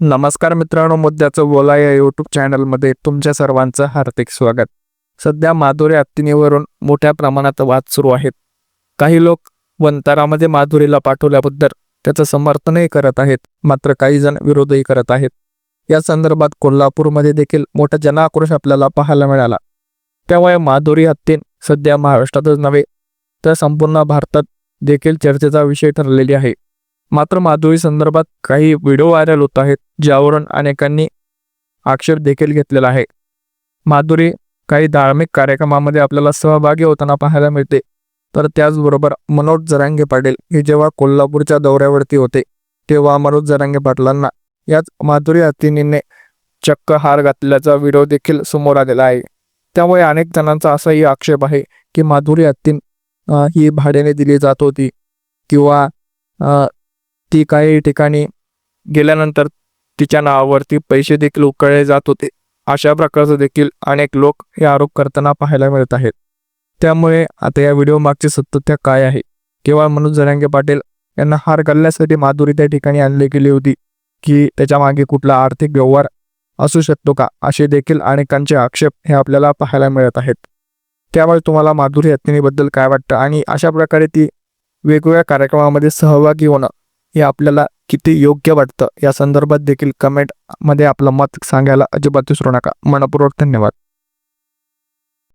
नमस्कार मित्रांनो मुद्द्याचं बोला या यूट्यूब चॅनलमध्ये तुमच्या सर्वांचं हार्दिक स्वागत. सध्या माधुरी हत्तीनीवरून मोठ्या प्रमाणात वाद सुरू आहेत. काही लोक वंतारामध्ये माधुरीला पाठवल्याबद्दल त्याचं समर्थनही करत आहेत मात्र काही जण विरोधही करत आहेत. या संदर्भात कोल्हापूरमध्ये देखील मोठा जनाक्रोश आपल्याला पाहायला मिळाला. त्यामुळे माधुरी हत्तीन सध्या महाराष्ट्रातच नव्हे तर संपूर्ण भारतात देखील चर्चेचा विषय ठरलेली आहे. मात्र माधुरी संदर्भात काही व्हिडिओ व्हायरल होत आहेत ज्यावरून अनेकांनी आक्षेप देखील घेतलेला आहे. माधुरी काही धार्मिक कार्यक्रमामध्ये आपल्याला सहभागी होताना पाहायला मिळते. तर त्याचबरोबर मनोज जरांगे पाटील हे जेव्हा कोल्हापूरच्या दौऱ्यावरती होते तेव्हा मनोज जरांगे पाटलांना याच माधुरी हत्तीनीने चक्क हार घातल्याचा व्हिडिओ देखील समोर आलेला आहे. त्यामुळे अनेक जणांचा असाही आक्षेप आहे की माधुरी हत्तीन ही भाड्याने दिली जात होती किंवा ती काही ठिकाणी गेल्यानंतर तिच्या नावावरती पैसे देखील उकळले जात होते. अशा प्रकारचं देखील अनेक लोक हे आरोप करताना पाहायला मिळत आहेत. त्यामुळे आता या व्हिडिओ मागची सत्यता काय आहे? केवळ मनोज जरांगे पाटील यांना हार घालण्यासाठी माधुरी त्या ठिकाणी आणली गेली होती की त्याच्यामागे कुठला आर्थिक व्यवहार असू शकतो का? असे देखील अनेकांचे आक्षेप हे आपल्याला पाहायला मिळत आहेत. त्यामुळे तुम्हाला माधुरी हत्नीबद्दल काय वाटतं? आणि अशा प्रकारे ती वेगवेगळ्या कार्यक्रमामध्ये सहभागी होणं हे आपल्याला किती योग्य वाटतं? या संदर्भात देखील कमेंटमध्ये आपलं मत सांगायला अजिबात विसरू नका. मनपूर्वक धन्यवाद.